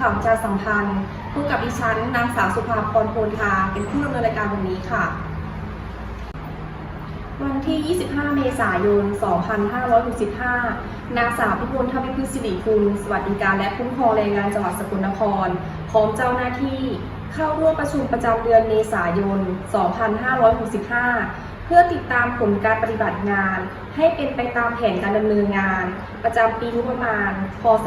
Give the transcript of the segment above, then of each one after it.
ข่าวประชาสัมพันธ์ผู้กับดิฉันนางสาวสุภาพรโพธาเป็นผู้ดำเนินรายการวันนี้ค่ะ วันที่ 25 เมษายน 2565 นางสาวพิบูลทวิพฤกษ์สิริกุลสวัสดิการและคุ้มครองแรงงานจังหวัดสกลนคร พร้อมเจ้าหน้าที่เข้าร่วมประชุมประจำเดือนเมษายน 2565 พื่อติดตามผลการปฏิบัติงาน ให้เป็นไปตามแผนการดำเนินงาน ประจำปีงบประมาณ พศ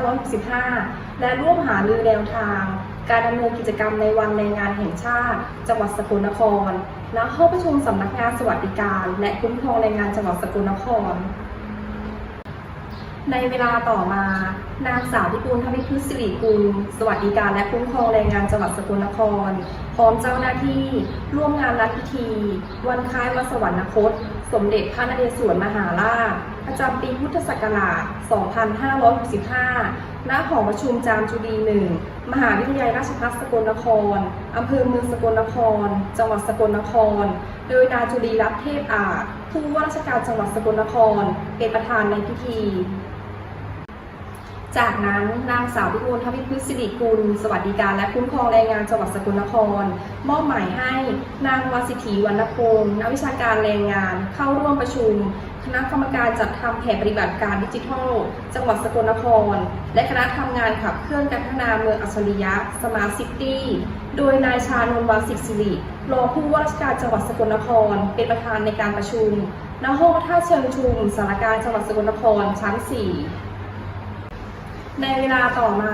2565 และร่วมหารือแนวทาง การดำเนินกิจกรรมในวันแรงงานแห่งชาติ จังหวัดสกลนคร ณ ห้องประชุมสำนักงานสวัสดิการ และคุ้มครองแรงงานจังหวัดสกลนคร ในเวลาต่อมา นางสาวพิบูลทวิพฤกษ์สิริกุลสวัสดิการและคุ้มครองแรงงานจังหวัดสกลนคร พร้อมเจ้าหน้าที่ ร่วมงานรัฐพิธี วันคล้ายวันสวรรคต สมเด็จพระนเรศวรมหาราช ประจำปีพุทธศักราช 2565 ณ หอประชุมจามจุรีหนึ่ง มหาวิทยาลัยราชภัฏสกลนคร อำเภอเมืองสกลนคร จังหวัดสกลนคร โดยนายจุลีรัตน์เทพอาจผู้ว่าราชการจังหวัดสกลนคร เป็นประธานในพิธี จากนั้นนางสาวพิบูลทวิพฤกษ์สิริกุล สวัสดิการและคุ้มครองแรงงานจังหวัดสกลนคร มอบหมายให้นางวสิธีวรรณพงศ์นักวิชาการแรงงาน เข้าร่วมประชุม คณะกรรมการจัดทำแผนปฏิบัติการดิจิทัล จังหวัดสกลนคร และคณะทำงานขับเคลื่อนการพัฒนาเมืองอัจฉริยะสมาร์ทซิตี้โดยนายชานนท์วาสิกสิริรองผู้ว่าราชการจังหวัดสกลนคร เป็นประธานในการประชุมณห้องพระธาเชิงชุมสารการจังหวัดสกลนครชั้น 4 ในเวลาต่อมา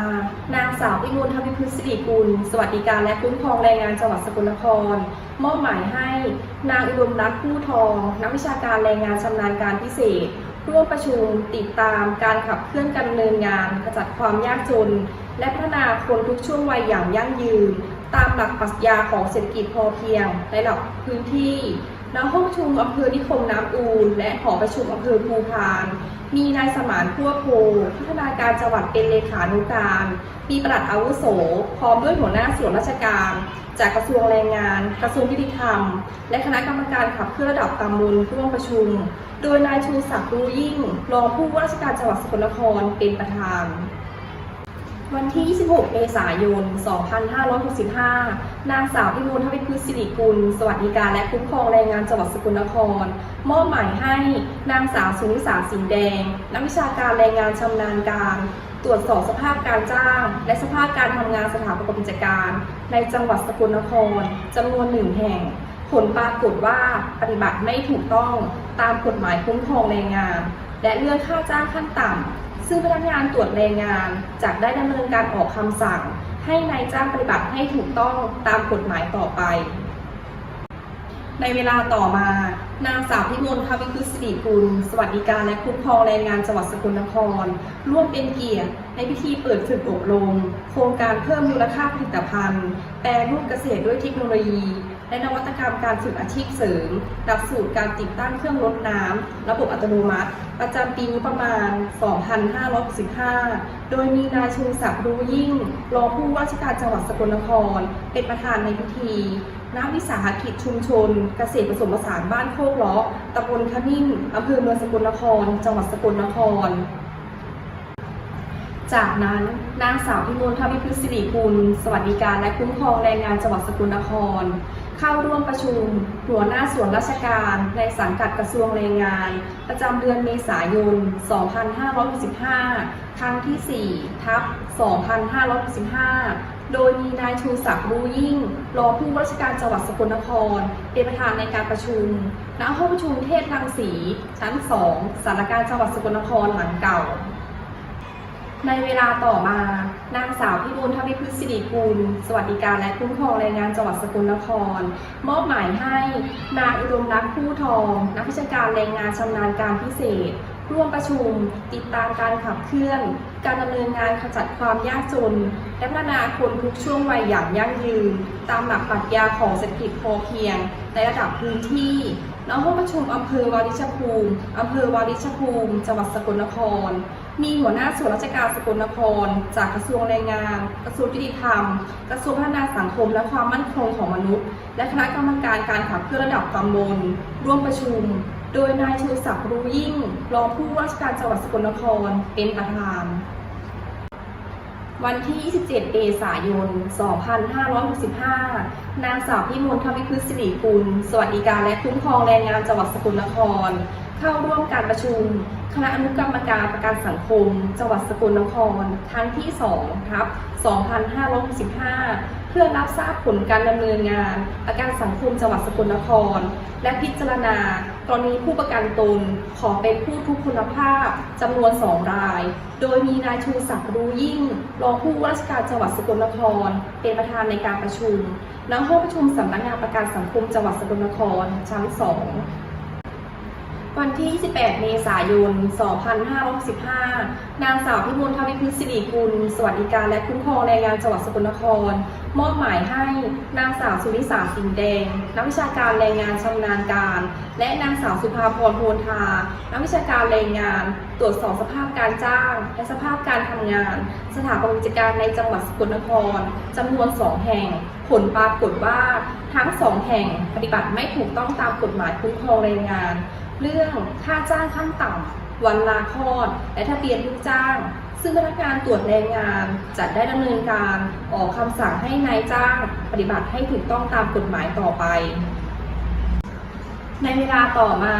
นางสาวพิมูลทวิพฤกษ์สิริกุล สวัสดิการและคุ้มครองแรงงานจังหวัดสกลนคร มอบหมายให้นางอุดมรัตน์ผู้ทอง นักวิชาการแรงงานชำนาญการพิเศษ ร่วมประชุมติดตามการขับเคลื่อนการดำเนินงานขจัดความยากจน และพัฒนาคนทุกช่วงวัยอย่างยั่งยืน ตามหลักปรัชญาของเศรษฐกิจพอเพียงในระดับพื้นที่ ณห้องประชุมอำเภอนิคมน้ำอูนและหอประชุมอำเภอภูพาน มีนายสมานพัวโพพัฒนาการจังหวัดเป็นเลขานุการ มีประหลัดอาวุโส พร้อมด้วยหัวหน้าส่วนราชการ จากกระทรวงแรงงาน กระทรวงยุติธรรม และคณะกรรมการขับเคลื่อนระดับตำบลร่วมประชุม โดยนายชูศักดิ์รู้ยิ่ง รองผู้ว่าราชการจังหวัดสกลนครเป็นประธาน วันที่ 26 เมษายน 2565 นางสาวพิบูลทวิพฤกษ์สิริกุล สวัสดิการและคุ้มครองแรงงานจังหวัดสกลนคร มอบหมายให้นางสาวสุนิสาสิงแดง นักวิชาการแรงงานชำนาญการ ตรวจสอบสภาพการจ้าง และสภาพการทำงานสถาประกอบกิจการ ในจังหวัดสกลนครจำนวนหนึ่งแห่ง ผลปรากฏว่าปฏิบัติไม่ถูกต้องตามกฎหมายคุ้มครองแรงงาน และเลื่อนค่าจ้างขั้นต่ำ ซึ่งพนักงานตรวจแรงงานจะได้ดำเนินการออกคำสั่ง ให้นายจ้างปฏิบัติให้ถูกต้องตามกฎหมายต่อไป ในเวลาต่อมา นางสาวพิมลทวิคุสิริกุล สวัสดิการและคุ้มครองแรงงานจังหวัดสกลนคร ร่วมเป็นเกียรติในพิธีเปิดฝึกอบรม โครงการเพิ่มมูลค่าผลิตภัณฑ์ แปรรูปเกษตรด้วยเทคโนโลยี และนวัตกรรมการฝึกอาชีพเสริม หลักสูตรการติดตั้งเครื่องลดน้ำระบบอัตโนมัติ ประจำปีงบประมาณ 2565 โดยมีนายชูศักดิ์รู้ยิ่ง รองผู้ว่าราชการจังหวัดสกลนคร เป็นประธานในพิธีณวิสาหกิจชุมชน เกษตรผสมผสานบ้านโคกล้อตำบลขมิ้นอำเภอเมืองสกลนคร จังหวัดสกลนครจากนั้นนางสาวพิมลทวิพฤกษ์สิริกุล สวัสดิการและคุ้มครองแรงงานจังหวัดสกลนคร เข้าร่วมประชุม หัวหน้าส่วนราชการในสังกัดกระทรวงแรงงาน ประจำเดือนเมษายน 2565 ครั้งที่ 4 ทับ 2565 โดยมีนายชูศักดิ์รู้ยิ่ง รองผู้ว่าราชการจังหวัดสกลนคร เป็นประธานในการประชุม ณ ห้องประชุมเทศรังสี ชั้น 2สารกลารจังหวัดสกลนครหลังเก่า ในเวลาต่อมานางสาวพิบูลทวิพฤกษ์สิริกุล สวัสดิการและคุ้มครองแรงงานจังหวัดสกลนคร มอบหมายให้นางอุดมรัตน์ผู้ทอง นักวิชาการแรงงานชำนาญการพิเศษ ร่วมประชุม ติดตามการขับเคลื่อน การดำเนินงานขจัดความยากจน และพัฒนาคนทุกช่วงวัยอย่างยั่งยืน ตามหลักปรัชญาของเศรษฐกิจพอเพียง ในระดับพื้นที่ณห้องประชุมอำเภอวาริชภูมิอำเภอวาริชภูมิจังหวัดสกลนคร มีหัวหน้าส่วนราชการสกลนคร จากกระทรวงแรงงาน กระทรวงยุติธรรม กระทรวงพัฒนาสังคม และความมั่นคงของมนุษย์ และคณะกรรมการการขับเคลื่อนระดับตำบลร่วมประชุม โดยนายชูศักดิ์รู้ยิ่ง รองผู้ว่าราชการจังหวัดสกลนคร เป็นประธาน วันที่ 27 เมษายน 2565 นางสาวพิมลทวิพฤษสิริกุล สวัสดิการและคุ้มครองแรงงานจังหวัดสกลนคร เข้าร่วมการประชุม คณะอนุกรรมการประกันสังคม จังหวัดสกลนครครั้งที่2ทับ2565 เพื่อรับทราบผลการดำเนินงานประกันสังคมจังหวัดสกลนคร และพิจารณากรณีผู้ประกันตนขอเป็นผู้ทุพพลภาพจำนวน 2 ราย โดยมีนายชูศักดิ์รู้ยิ่ง รองผู้ว่าราชการจังหวัดสกลนคร เป็นประธานในการประชุมณห้องประชุมสำนักงานประกันสังคมจังหวัดสกลนครชั้น 2 วันที่ 28 เมษายน 2565 นางสาวพิมลทวิพฤกษ์สิริกุล สวัสดิการและคุ้มครองแรงงานจังหวัดสกลนคร มอบหมายให้นางสาวสุริสาสิงแดง นักวิชาการแรงงานชำนาญการ และนางสาวสุภาพรโพนทา นักวิชาการแรงงาน ตรวจสอบสภาพการจ้าง และสภาพการทำงาน สถาบันกิจการในจังหวัดสกลนครจำนวน 2 แห่ง ผลปรากฏว่าทั้ง 2 แห่งปฏิบัติไม่ถูกต้องตามกฎหมายคุ้มครองแรงงาน เรื่องค่าจ้างขั้นต่ำวันลาคลอด และทะเบียนลูกจ้าง ซึ่งพนักงานตรวจแรงงานจะได้ดำเนินการออกคำสั่งให้นายจ้าง ปฏิบัติให้ถูกต้องตามกฎหมายต่อไป ในเวลาต่อมา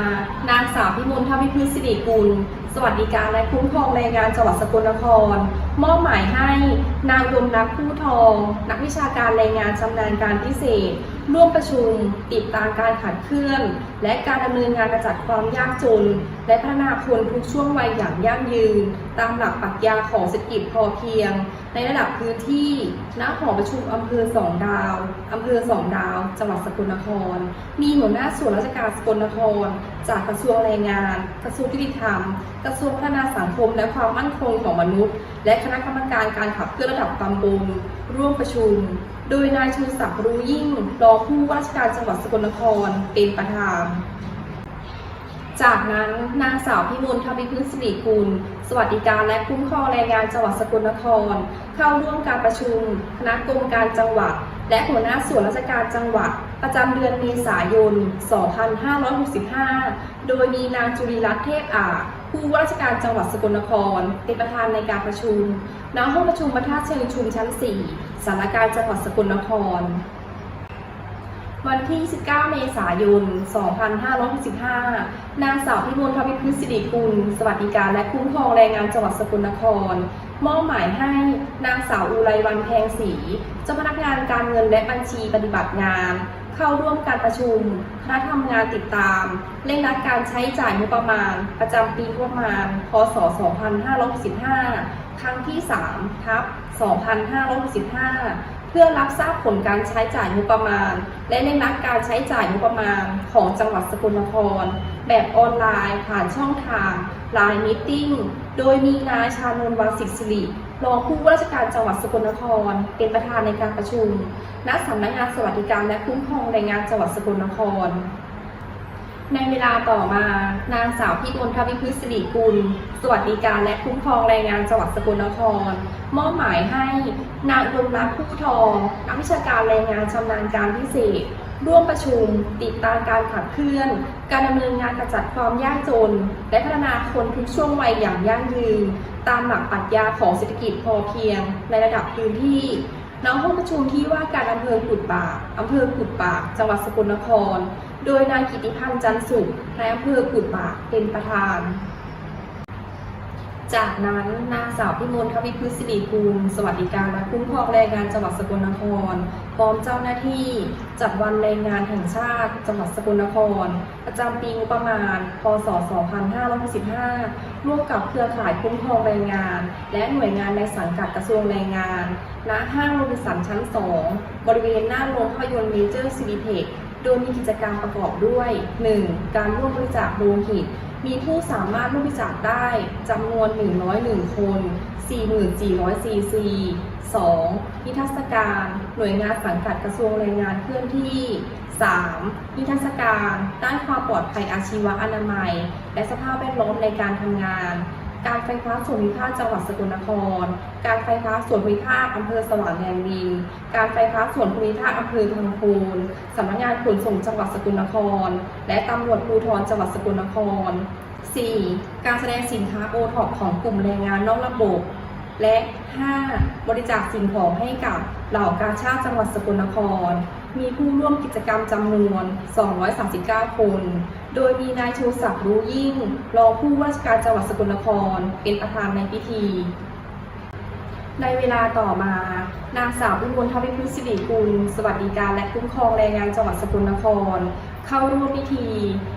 นางสาวพิมลทวิพฤกษ์สิริกุล สวัสดิการและคุ้มครองแรงงานจังหวัดสกลนคร มอบหมายให้นางอุดมรักผู้ทอง นักวิชาการแรงงานชำนาญการพิเศษ ร่วมประชุม ติดตามการขัดเคลื่อน และการดำเนินงานกระจัดความยากจน และพัฒนาคนทุกช่วงวัยอย่างยั่งยืน ตามหลักปรัชญาของเศรษฐกิจพอเพียง ในระดับพื้นที่ณหอประชุมอำเภอสองดาวอำเภอสองดาว จังหวัดสกลนคร มีหัวหน้าส่วนราชการสกลนคร จากกระทรวงแรงงาน กระทรวงยุติธรรม กระทรวงพัฒนาสังคม และความมั่นคงของมนุษย์ และคณะกรรมการการขับเคลื่อนระดับตำบลร่วมประชุม โดยนายชูศักดิ์รู้ยิ่งรองผู้ว่าราชการจังหวัดสกลนครเป็นประธาน จากนั้นนางสาวพิมลทวีพื้นสิริกุล สวัสดิการและคุ้มครองแรงงานจังหวัดสกลนคร เข้าร่วมการประชุม คณะกรรมการจังหวัด และหัวหน้าส่วนราชการจังหวัด ประจำเดือนเมษายน 2565 โดยมีนางจุลีรัตน์เทพอาผู้ว่าราชการจังหวัดสกลนคร เป็นประธานในการประชุมณห้องประชุมประทาเชิงชุมชั้น 4สารการจังหวัดสกลนคร วันที่19เมษายน 2565 นางสาวพิมลทวิพฤษ์สิริกุล สวัสดิการและคุ้มครองแรงงานจังหวัดสกลนคร มอบหมายให้นางสาวอุไรวันแพงศรีเจ้าพนักงานการเงินและบัญชีปฏิบัติงาน เข้าร่วมการประชุมคณะทำงานติดตาม เร่งรัดการใช้จ่ายงบประมาณ ประจำปีงบประมาณ พศ 2565 ครั้งที่3ทับ2565 เพื่อรับทราบผลการใช้จ่ายงบประมาณ และเร่งรัดการใช้จ่ายงบประมาณของจังหวัดสกลนคร แบบออนไลน์ผ่านช่องทาง Line Meeting โดยมีนายชานนท์วาสิกสิริรองผู้ว่าราชการจังหวัดสกลนคร เป็นประธานในการประชุมณสำนักงานสวัสดิการและคุ้มครองแรงงานจังหวัดสกลนคร ในเวลาต่อมานางสาวพิมลทวิพฤษสิริกุล สวัสดิการและคุ้มครองแรงงานจังหวัดสกลนคร มอบหมายให้นางอุดมรักษ์ผู้ทองนักวิชาการแรงงานชำนาญการพิเศษ ร่วมประชุม ติดตามการขับเคลื่อน การดำเนินงานกระจัดความยากจน และพัฒนาคนทุกช่วงวัยอย่างยั่งยืน ตามหลักปรัชญาของเศรษฐกิจพอเพียง ในระดับพื้นที่ณห้องประชุมที่ว่าการอำเภอกุดปากอำเภอกุดปาก จังหวัดสกลนคร โดยนายกิติพันธ์จันสุขนายอำเภอกุดปากเป็นประธาน จากนั้นนางสาวพิมลทวิพฤกษ์สิริกุลสวัสดิการและคุ้มครองแรงงานจังหวัดสกลนคร พร้อมเจ้าหน้าที่จัดวันแรงงานแห่งชาติจังหวัดสกลนคร ประจำปีงบประมาณ พศ 2565 ร่วมกับเครือข่ายคุ้มครองแรงงาน และหน่วยงานในสังกัดกระทรวงแรงงาน ณ ห้างโรบินสันชั้น 2 บริเวณหน้าโรงภาพยนตร์เมเจอร์ซีนิเพ็ก โดยมีกิจกรรมประกอบด้วย 1. การร่วมบริจาคโลหิต มีผู้สามารถร่วมบริจาคได้จำนวน 101 คน 4,400 ซีซี 2. นิทรรศการ หน่วยงานสังกัดกระทรวงแรงงานเคลื่อนที่ 3. นิทรรศการด้านความปลอดภัยอาชีวะอนามัย และสภาพแวดล้อมในการทำงาน การไฟฟ้าส่วนภูมิภาคจังหวัดสกลนคร การไฟฟ้าส่วนภูมิภาคอำเภอสว่างแดนดินการไฟฟ้าส่วนภูมิภาคอำเภอทองพูนสำนักงานขนส่งจังหวัดสกลนคร และตำรวจภูธรจังหวัดสกลนคร 4. การแสดงสินค้าโอท็อปของกลุ่มแรงงานนอกระบบ และ 5. บริจาคสิ่งของให้กับเหล่ากาชาติจังหวัดสกลนคร มีผู้ร่วมกิจกรรมจำนวน 239 คน โดยมีนายชูศักดิ์รู้ยิ่ง รองผู้ว่าราชการจังหวัดสกลนคร เป็นประธานในพิธี ในเวลาต่อมา นางสาวอุบลทวิพุทธสิริกุล สวัสดิการและคุ้มครองแรงงานจังหวัดสกลนคร เข้าร่วมพิธี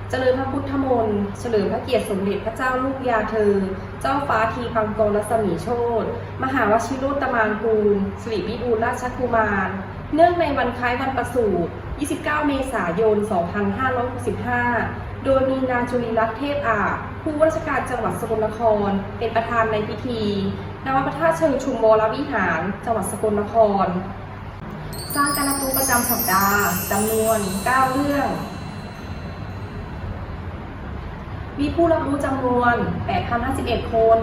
เจริญพระพุทธมนต์เฉลิมพระเกียรติสมเด็จพระเจ้าลูกยาเธอ เจ้าฟ้าทีพังกรรัศมีโชตมหาวชิรุตมานกูลสิริวิบูลราชกุมาร เนื่องในวันคล้ายวันประสูติ29 เมษายน 2565 โดยมีนางจุลีรัตน์เทพอาจผู้ว่าราชการจังหวัดสกลนคร เป็นประธานในพิธีณวัดพระธาตุเชิงชุมวรวิหาร จังหวัดสกลนคร สร้างการรับรู้ประจำสัปดาห์จำนวน 9 เรื่อง มีผู้รับรู้จำนวน 8,051 คน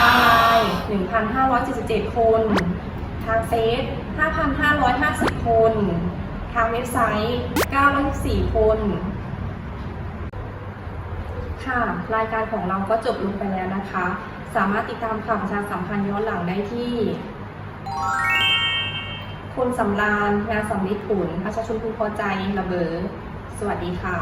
ทางไลน์1,577 คน ทางเฟซ5,550 คน ทางเว็บไซต์ 914 คน ค่ะ รายการของเราก็จบลงไปแล้วนะคะ สามารถติดตามข่าวประชาสัมพันธ์ย้อนหลังได้ที่คนสำราญงานสำลิดผลประชาชนพึงพอใจระเบอสวัสดีค่ะ